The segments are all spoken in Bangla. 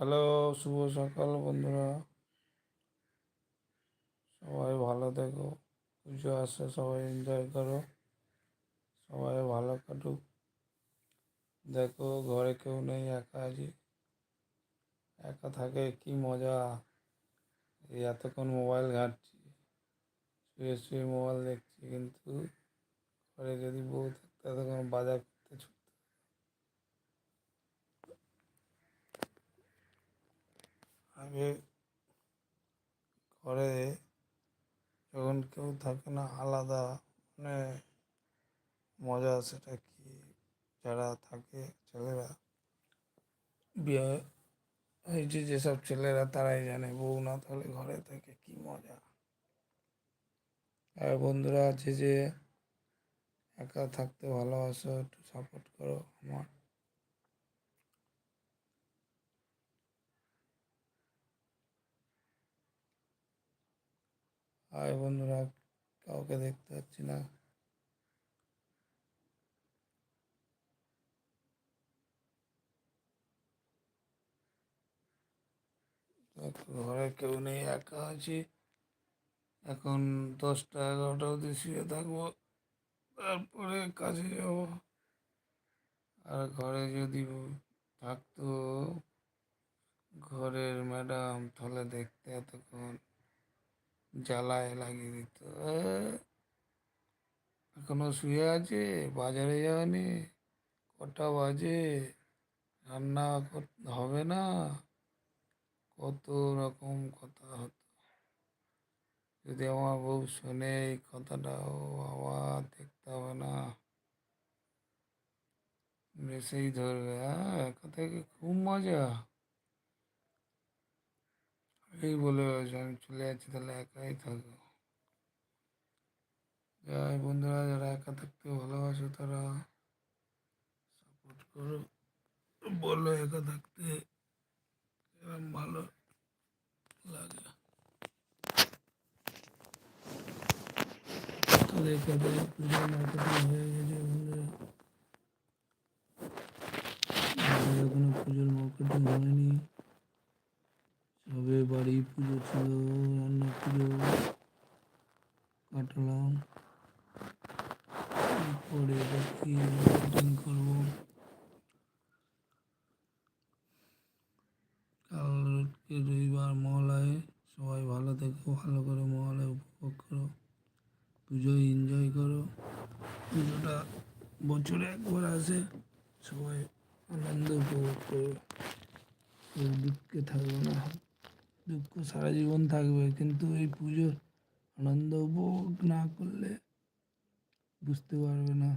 হ্যালো, শুভ সকাল বন্ধুরা। সবাই ভালো থেকো, পুজো আসছে, সবাই এনজয় করো, সবাই ভালো কাটুক। দেখো, ঘরে কেউ নেই, একা আছি। একা থাকে কি মজা, এই এতক্ষণ মোবাইল ঘাঁটছি, শুয়ে শুয়ে মোবাইল দেখছি, কিন্তু ঘরে যদি বউ থাকতো, এতক্ষণ বাজার করতে আগে ঘরে যখন কেউ থাকে না, আলাদা মানে মজা সেটা কি? যারা থাকে, ছেলেরা। বিয়ে হয়েছে যেসব ছেলেরা, তারাই জানে, বউ না তাহলে ঘরে থেকে কি মজা। আর বন্ধুরা আছে যে একা থাকতে ভালোবাসো, একটু সাপোর্ট করো আমার। হাই বন্ধুরা, কাউকে দেখতে পাচ্ছি না। ঘরে কেউ নেই, একা আছি। এখন দশটা এগারোটা অবধি শুয়ে থাকব, তারপরে কাজে যাব। আর ঘরে যদি থাকতো, ঘরের ম্যাডাম, তাহলে দেখতে এতক্ষণ জ্বালায় লাগিয়ে দিত। এখনও শুয়ে আছে, বাজারে যাওয়ানি কটা বাজে, রান্না হবে না, কত রকম কথা হতো। যদি আমার বউ শোনে এই কথাটা, ও আবার দেখতে হবে না। মেসেই ধরবে হ্যাঁ একা থেকে খুব মজা। এই বলে আমি চলে যাচ্ছি, তাহলে একাই থাকব। যাই বন্ধুরা, যারা একা থাকতে ভালোবাসো, তারা সাপোর্ট করো। বলো একা থাকতে এরকম ভালো লাগে? তাদের কাছে পুজোর মার্কেটিং হয়ে গেছে পুজোর মার্কেটিং হয়নি। সবে বাড়ি পুজো ছিল, রান্না পুজো কাটলাম। পরে দেখি করব। কালকে রবিবার মহলায়। সবাই ভালো থেকো, ভালো করে মহলায় উপভোগ করো। পুজোয় এনজয় করো। পুজোটা বছরে একবার আসে। সবাই আনন্দ উপভোগ করো। দুঃখে থাকবে না। দুঃখ সারা জীবন থাকবে, কিন্তু এই পুজোর আনন্দ উপভোগ না করলে বুঝতে পারবে না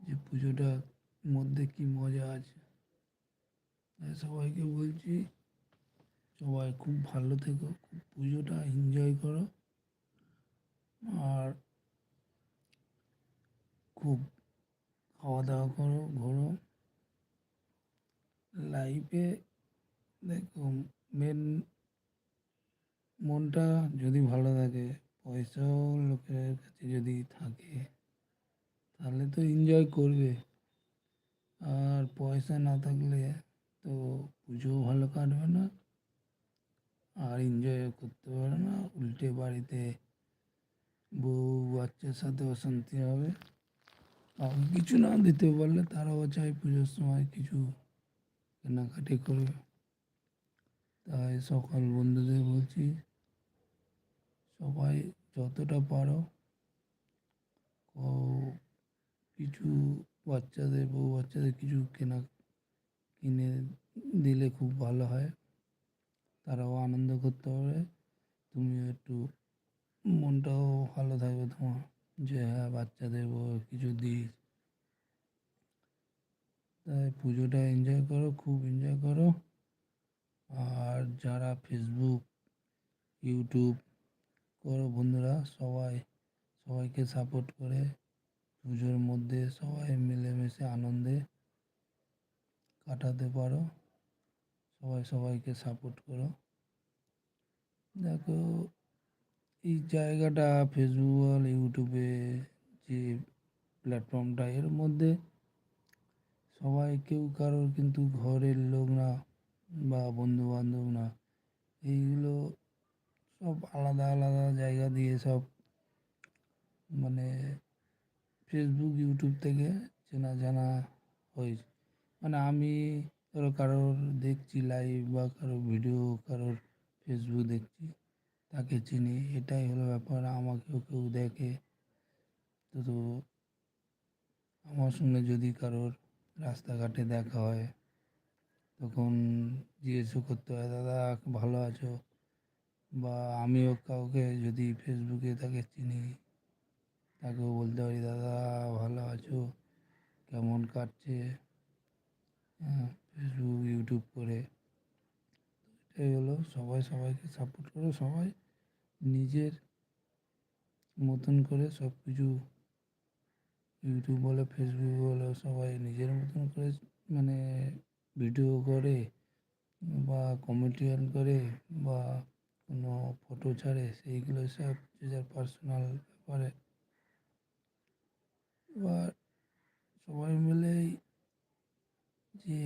যে পুজোটার মধ্যে কি মজা আছে। তাই সবাইকে বলছি, সবাই খুব ভালো থেকো পুজোটা এনজয় করো আর খুব খাওয়া দাওয়া করো, ঘোরো। লাইফে দেখো মেন মনটা যদি ভালো থাকে, পয়সাও লোকের কাছে যদি থাকে, তাহলে তো এনজয় করবে। আর পয়সা না থাকলে তো পুজোও ভালো কাটবে না, আর এনজয় করতে পারে না। উল্টে বাড়িতে বউ, বাচ্চার সাথে অশান্তি হবে। আর কিছু না দিতে পারলে তারাও চাই পুজোর সময় কিছু কেনাকাটি করবে। তাই সকল বন্ধুদের বলছি, সবাই যতটা পারো কিছু বাচ্চাদের, বউ বাচ্চাদের কিছু কেনা, কিনে দিলে খুব ভালো হয়। তারাও আনন্দ করতে পারবে। তুমিও একটু মনটাও ভালো থাকবে তোমার। যে হ্যাঁ বাচ্চাদের বউ কিছু দিই। তাই পুজোটা এনজয় করো, খুব এনজয় করো। আর যারা ফেসবুক ইউটিউব করো বন্ধুরা, সবাই, সবাইকে সাপোর্ট করে পুজোর মধ্যে সবাই মিলেমিশে আনন্দে কাটাতে পারো। সবাই সবাইকে সাপোর্ট করো। দেখো, এই জায়গাটা ফেসবুক আর ইউটিউবে যে প্ল্যাটফর্মটা এর মধ্যে সবাই, কেউ কারোর কিন্তু ঘরের লোক না। বা বন্ধু বান্ধব না, এইগুলো সব আলাদা আলাদা জায়গা দিয়ে সব মানে ফেসবুক ইউটিউব থেকে চেনা জানা হয়েছে মানে আমি ধরো কারোর দেখছি লাইভ বা কারোর ভিডিও কারোর ফেসবুক দেখছি, তাকে চিনি, এটাই হলো ব্যাপার, আমাকেও কেউ দেখে। তো তো আমার সঙ্গে যদি কারোর রাস্তাঘাটে দেখা হয় তখন জিজ্ঞেসও করতে হয়, দাদা, ভালো আছো? বা আমিও কাউকে যদি ফেসবুকে তাকে চিনি, তাকেও বলতে পারি, দাদা, ভালো আছো? কেমন কাটছে? হ্যাঁ ফেসবুক ইউটিউব করে। এটাই হলো, সবাই সবাইকে সাপোর্ট করে, সবাই নিজের মতন করে সব কিছু ইউটিউব বলো ফেসবুক বলো, সবাই নিজের মতন করে মানে ভিডিও করে বা কমেডিয়ান করে বা কোনো ফটো ছাড়ে, সেইগুলো সব যে যার পার্সোনাল ব্যাপারে। এবার সবাই মিলেই যে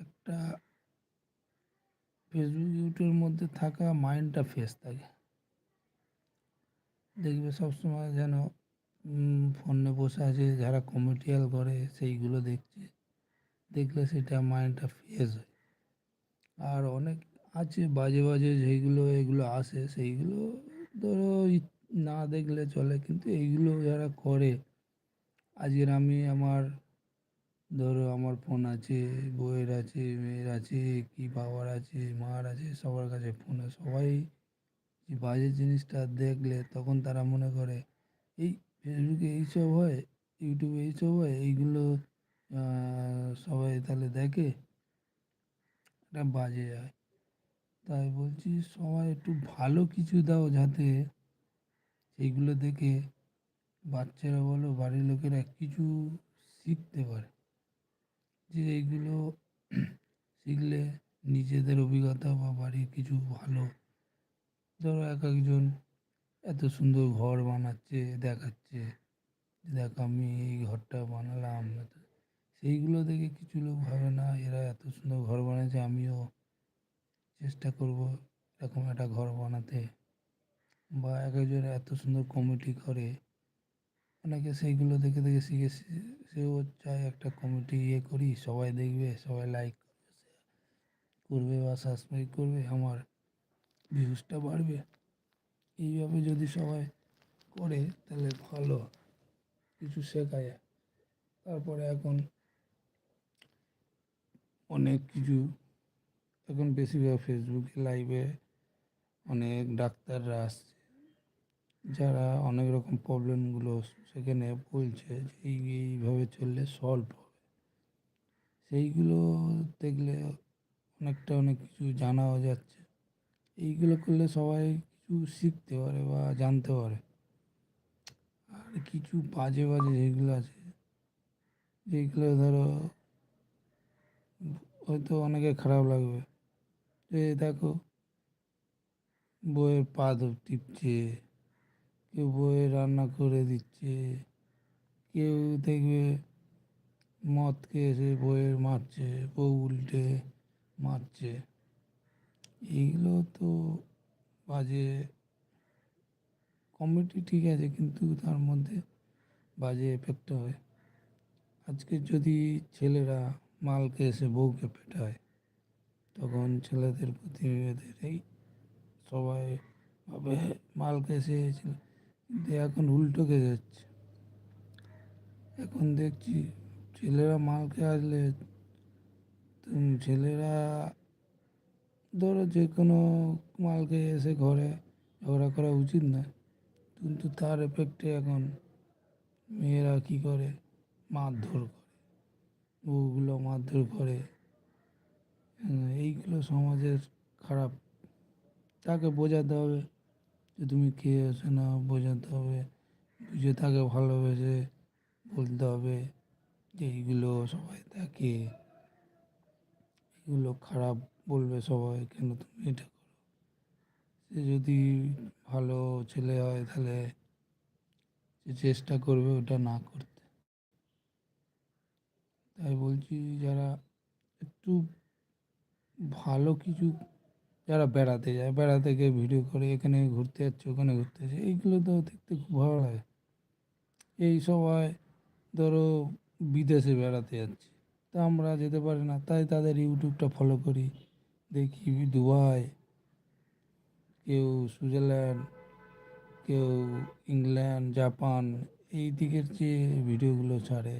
একটা ফেসবুক ইউটিউবের মধ্যে থাকা মাইন্ডটা ফ্রেশ থাকে। দেখবে সবসময় যেন ফোনে বসে আছে, যারা কমেডিয়াল করে, সেইগুলো দেখছে। দেখলে সেটা মাইন্ডটা ফ্রেশ হয়। আর অনেক আছে বাজে বাজে যেইগুলো, এগুলো আসে, সেইগুলো ধরো না দেখলে চলে। কিন্তু এইগুলো যারা করে, আজকের আমি আমার ধরো আমার ফোন আছে, বউয়ের আছে, মেয়ের আছে, কি বাবার আছে, মার আছে, সবার কাছে ফোনে সবাই বাজে জিনিসটা দেখলে তখন তারা মনে করে, এই ফেসবুকে এইসব হয় ইউটিউবে এইসব হয়, এইগুলো সবাই তাহলে দেখে এটা বাজে যায় তাই বলছি, সবাই একটু ভালো কিছু দাও যাতে সেইগুলো দেখে বাচ্চারা বলো, বাড়ির লোকেরা কিছু শিখতে পারে। যে এইগুলো শিখলে নিজেদের অভিজ্ঞতা বা বাড়ির কিছু ভালো। ধরো এক একজন এত সুন্দর ঘর বানাচ্ছে, দেখাচ্ছে দেখ আমি এই ঘরটা বানালাম সেইগুলো দেখে কিছু লোক ভাবে, না, এরা এত সুন্দর ঘর বানিয়েছে আমিও চেষ্টা করব এরকম একটা ঘর বানাতে। বা এক একজন এত সুন্দর কমিটি করে। অনেকে সেইগুলো দেখে দেখে শিখে সেও চায় একটা কমিটি ইয়ে করি, সবাই দেখবে, সবাই লাইক করবে বা সাবস্ক্রাইব করবে, আমার ভিউজটা বাড়বে। এইভাবে যদি সবাই করে, তাহলে ভালো। কিছু শেখা যায় তারপরে এখন অনেক কিছু। এখন বেশিরভাগ ফেসবুকে লাইভে অনেক ডাক্তাররা আসছে, যারা অনেক রকম প্রবলেমগুলো সেখানে বলছে যে এই, এইভাবে চললে সলভ হবে। সেইগুলো দেখলে অনেকটা অনেক কিছু জানাও যাচ্ছে। এইগুলো করলে সবাই কিছু শিখতে পারে বা জানতে পারে। আর কিছু বাজে বাজে যেগুলো আছে, যেগুলো ধরো হয়তো অনেকে খারাপ লাগবে। যে দেখো, বইয়ের পা টিপছে, কেউ বইয়ে রান্না করে দিচ্ছে, কেউ দেখবে মদ খেয়ে এসে বইয়ের মারছে, বউ উল্টে মারছে। এইগুলো তো বাজে। কমেডি ঠিক আছে, কিন্তু তার মধ্যে বাজে এফেক্ট হয়। আজকে যদি ছেলেরা মালকে এসে বউকে পেটায়। তখন ছেলেদের প্রতি এই সবাই ভাবে, মালকে এসে কিন্তু এখন উল্টোকে যাচ্ছে। এখন দেখছি ছেলেরা মালকে আসলে ছেলেরা ধরো যে কোনো মালকে এসে ঘরে ঝগড়া করা উচিত না। কিন্তু তার এফেক্টে এখন মেয়েরা কী করে? মারধর করে। বউগুলো মারধর করে এইগুলো সমাজের খারাপ। তাকে বোঝাতে হবে যে তুমি কে আসে না বোঝাতে হবে। বুঝে তাকে ভালোবেসে বলতে হবে যে এইগুলো সবাই দেখে। এগুলো খারাপ বলবে সবাই, কেন তুমি এটা করো? সে যদি ভালো ছেলে হয় তাহলে সে চেষ্টা করবে ওটা না করতে। তাই বলছি যারা একটু ভালো কিছু যারা বেড়াতে যায়, বেড়াতে গিয়ে ভিডিও করে, এখানে ঘুরতে যাচ্ছে, ওখানে ঘুরতে যাচ্ছে, এইগুলো তো দেখতে খুব ভালো লাগে। এই সবাই ধরো বিদেশে বেড়াতে যাচ্ছে, তা আমরা যেতে পারি না, তাই তাদের ইউটিউবটা ফলো করি, দেখি দুবাই, কেউ সুইজারল্যান্ড, কেউ ইংল্যান্ড, জাপান, এই দিকের যে ভিডিওগুলো ছাড়ে।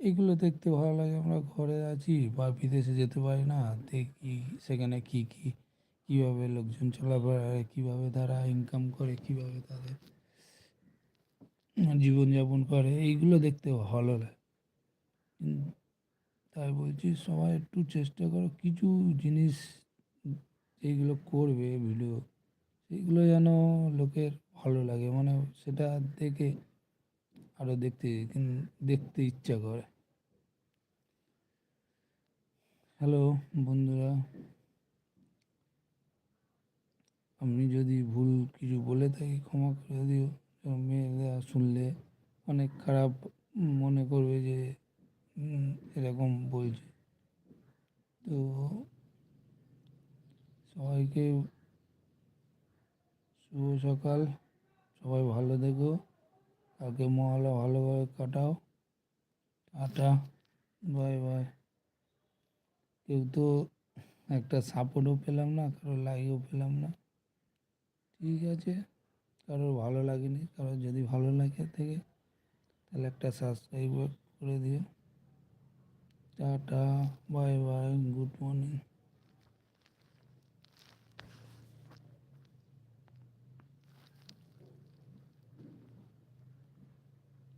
এইগুলো দেখতে ভালো লাগে। আমরা ঘরে আছি বা বিদেশে যেতে পারি না। দেখি সেখানে কী কী, কীভাবে লোকজন চলাফেরা, কীভাবে তারা ইনকাম করে, কীভাবে তাদের জীবনযাপন করে, এইগুলো দেখতে ভালো লাগে। তাই বলছি, সবাই একটু চেষ্টা করো, কিছু জিনিস যেগুলো করবে ভিডিও, সেগুলো যেন লোকের ভালো লাগে। মানে সেটা দেখে আরও দেখতে দেখতে ইচ্ছা করে। হ্যালো বন্ধুরা। আমি যদি ভুল কিছু বলে থাকি, ক্ষমা করে দিও। মেয়েরা শুনলে অনেক খারাপ মনে করবে যে এরকম বলছে। তো সবাইকে শুভ সকাল। সবাই ভালো থেকো। কালকে মহলা ভালোভাবে কাটাও। Tata, bye bye. কেউ তো একটা সাপোর্টও পেলাম না, কারও লাইকও পেলাম না। ঠিক আছে, কারোর ভালো লাগেনি, কারোর যদি ভালো লাগে থেকে, তাহলে একটা সাবস্ক্রাইব করে দিও। Tata, bye bye good morning